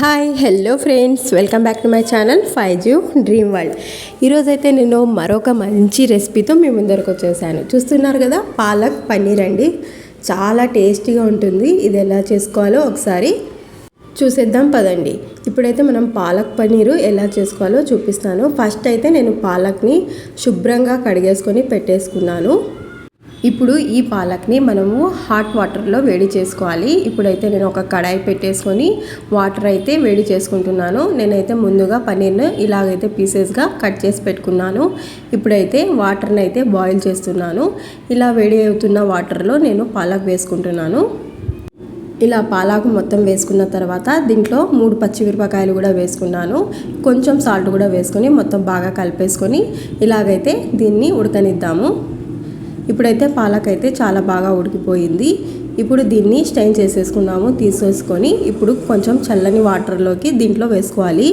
Hi hello friends welcome back to my channel five zoo dream world ఈరోజైతే నేను మరొక మంచి రెసిపీతో మీ ముందరకు వచ్చేసాను. చూస్తున్నారు కదా పాలక్ పన్నీర్ అండి. చాలా టేస్టీగా ఉంటుంది. ఇది ఎలా చేసుకోవాలో ఒకసారి చూసేద్దాం పదండి. ఇప్పుడైతే మనం పాలక్ పన్నీరు ఎలా చేసుకోవాలో చూపిస్తాను. ఫస్ట్ అయితే నేను పాలక్ని శుభ్రంగా కడిగేసుకొని పెట్టేసుకున్నాను. ఇప్పుడు ఈ పాలక్ని మనము హాట్ వాటర్లో వేడి చేసుకోవాలి. ఇప్పుడైతే నేను ఒక కడాయి పెట్టేసుకొని వాటర్ అయితే వేడి చేసుకుంటున్నాను. నేనైతే ముందుగా పన్నీర్ను ఇలాగైతే పీసెస్గా కట్ చేసి పెట్టుకున్నాను. ఇప్పుడైతే వాటర్ని అయితే బాయిల్ చేస్తున్నాను. ఇలా వేడి అవుతున్న వాటర్లో నేను పాలక్ వేసుకుంటున్నాను. ఇలా పాలాకు మొత్తం వేసుకున్న తర్వాత దీంట్లో మూడు పచ్చిమిరపకాయలు కూడా వేసుకున్నాను. కొంచెం సాల్ట్ కూడా వేసుకొని మొత్తం బాగా కలిపేసుకొని ఇలాగైతే దీన్ని ఉడకనిద్దాము. ఇప్పుడైతే పాలక్ అయితే చాలా బాగా ఉడికిపోయింది. ఇప్పుడు దీన్ని స్టైన్ చేసేసుకున్నాము. తీసేసుకొని ఇప్పుడు కొంచెం చల్లని వాటర్లోకి దీంట్లో వేసుకోవాలి.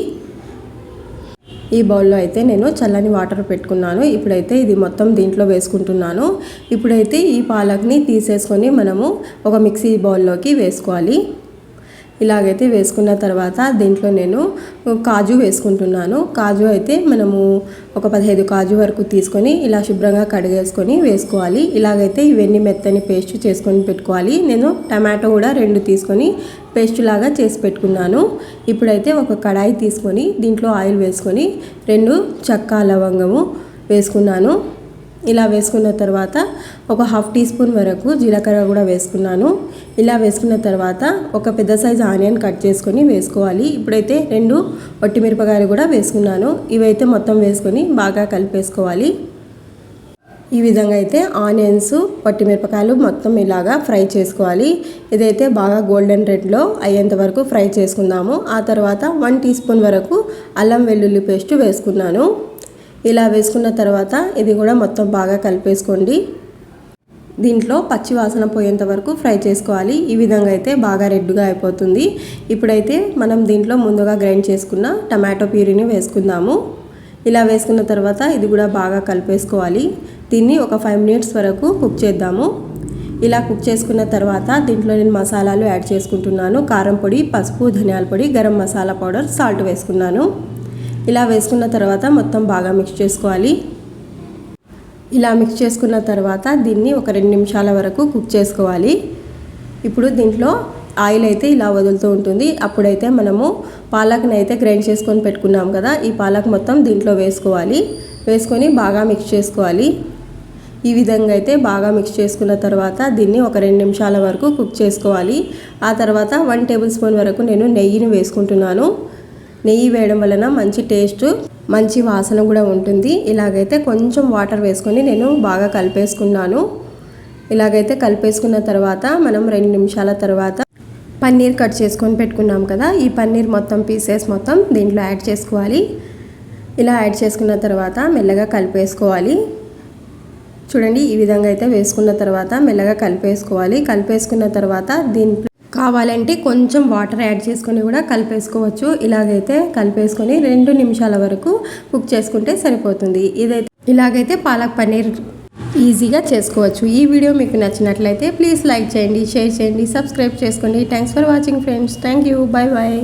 ఈ బౌల్లో అయితే నేను చల్లని వాటర్ పెట్టుకున్నాను. ఇప్పుడైతే ఇది మొత్తం దీంట్లో వేసుకుంటున్నాను. ఇప్పుడైతే ఈ పాలక్ని తీసేసుకొని మనము ఒక మిక్సీ బౌల్లోకి వేసుకోవాలి. ఇలాగైతే వేసుకున్న తర్వాత దీంట్లో నేను కాజు వేసుకుంటున్నాను. కాజు అయితే మనము ఒక పదిహేదు కాజు వరకు తీసుకొని ఇలా శుభ్రంగా కడిగేసుకొని వేసుకోవాలి. ఇలాగైతే ఇవన్నీ మెత్తని పేస్ట్ చేసుకొని పెట్టుకోవాలి. నేను టమాటో కూడా రెండు తీసుకొని పేస్ట్ లాగా చేసి పెట్టుకున్నాను. ఇప్పుడైతే ఒక కడాయి తీసుకొని దీంట్లో ఆయిల్ వేసుకొని రెండు చక్క లవంగము వేసుకున్నాను. ఇలా వేసుకున్న తర్వాత ఒక హాఫ్ టీ స్పూన్ వరకు జీలకర్ర కూడా వేసుకున్నాను. ఇలా వేసుకున్న తర్వాత ఒక పెద్ద సైజు ఆనియన్ కట్ చేసుకొని వేసుకోవాలి. ఇప్పుడైతే రెండు మిరపకాయలు కూడా వేసుకున్నాను. ఇవైతే మొత్తం వేసుకొని బాగా కలిపేసుకోవాలి. ఈ విధంగా అయితే ఆనియన్స్ మిరపకాయలు మొత్తం ఇలాగా ఫ్రై చేసుకోవాలి. ఇదైతే బాగా గోల్డెన్ రెడ్లో అయ్యేంత వరకు ఫ్రై చేసుకుందాము. ఆ తర్వాత వన్ టీ స్పూన్ వరకు అల్లం వెల్లుల్లి పేస్ట్ వేసుకున్నాను. ఇలా వేసుకున్న తర్వాత ఇది కూడా మొత్తం బాగా కలిపేసుకోండి. దీంట్లో పచ్చి వాసన పోయేంత వరకు ఫ్రై చేసుకోవాలి. ఈ విధంగా అయితే బాగా రెడ్గా అయిపోతుంది. ఇప్పుడైతే మనం దీంట్లో ముందుగా గ్రైండ్ చేసుకున్న టమాటో ప్యూరీని వేసుకుందాము. ఇలా వేసుకున్న తర్వాత ఇది కూడా బాగా కలిపేసుకోవాలి. దీన్ని ఒక ఫైవ్ మినిట్స్ వరకు కుక్ చేద్దాము. ఇలా కుక్ చేసుకున్న తర్వాత దీంట్లో నేను మసాలాలు యాడ్ చేసుకుంటున్నాను. కారం పొడి పసుపు ధనియాల పొడి గరం మసాలా పౌడర్ సాల్ట్ వేసుకున్నాను. ఇలా వేసుకున్న తర్వాత మొత్తం బాగా మిక్స్ చేసుకోవాలి. ఇలా మిక్స్ చేసుకున్న తర్వాత దీన్ని ఒక రెండు నిమిషాల వరకు కుక్ చేసుకోవాలి. ఇప్పుడు దీంట్లో ఆయిల్ అయితే ఇలా వదులుతూ ఉంటుంది. అప్పుడైతే మనము పాలక్ని అయితే గ్రైండ్ చేసుకొని పెట్టుకున్నాం కదా ఈ పాలక్ మొత్తం దీంట్లో వేసుకోవాలి. వేసుకొని బాగా మిక్స్ చేసుకోవాలి. ఈ విధంగా అయితే బాగా మిక్స్ చేసుకున్న తర్వాత దీన్ని ఒక రెండు నిమిషాల వరకు కుక్ చేసుకోవాలి. ఆ తర్వాత వన్ టేబుల్ స్పూన్ వరకు నేను నెయ్యిని వేసుకుంటున్నాను. నెయ్యి వేయడం వలన మంచి టేస్ట్ మంచి వాసన కూడా ఉంటుంది. ఇలాగైతే కొంచెం వాటర్ వేసుకొని నేను బాగా కలిపేసుకున్నాను. ఇలాగైతే కలిపేసుకున్న తర్వాత మనం రెండు నిమిషాల తర్వాత పన్నీర్ కట్ చేసుకొని పెట్టుకున్నాం కదా ఈ పన్నీర్ మొత్తం పీసెస్ మొత్తం దీంట్లో యాడ్ చేసుకోవాలి. ఇలా యాడ్ చేసుకున్న తర్వాత మెల్లగా కలిపేసుకోవాలి. చూడండి ఈ విధంగా అయితే వేసుకున్న తర్వాత మెల్లగా కలిపేసుకోవాలి. కలిపేసుకున్న తర్వాత దీంట్లో కావాలంటే కొంచెం వాటర్ యాడ్ చేసుకొని కూడా కలిపేసుకోవచ్చు. ఇలాగైతే కలిపేసుకొని రెండు నిమిషాల వరకు కుక్ చేసుకుంటే సరిపోతుంది. ఇదైతే ఇలాగైతే పాలక్ పన్నీర్ ఈజీగా చేసుకోవచ్చు. ఈ వీడియో మీకు నచ్చినట్లయితే ప్లీజ్ లైక్ చేయండి షేర్ చేయండి సబ్స్క్రైబ్ చేసుకోండి. Thanks for watching friends thank you bye bye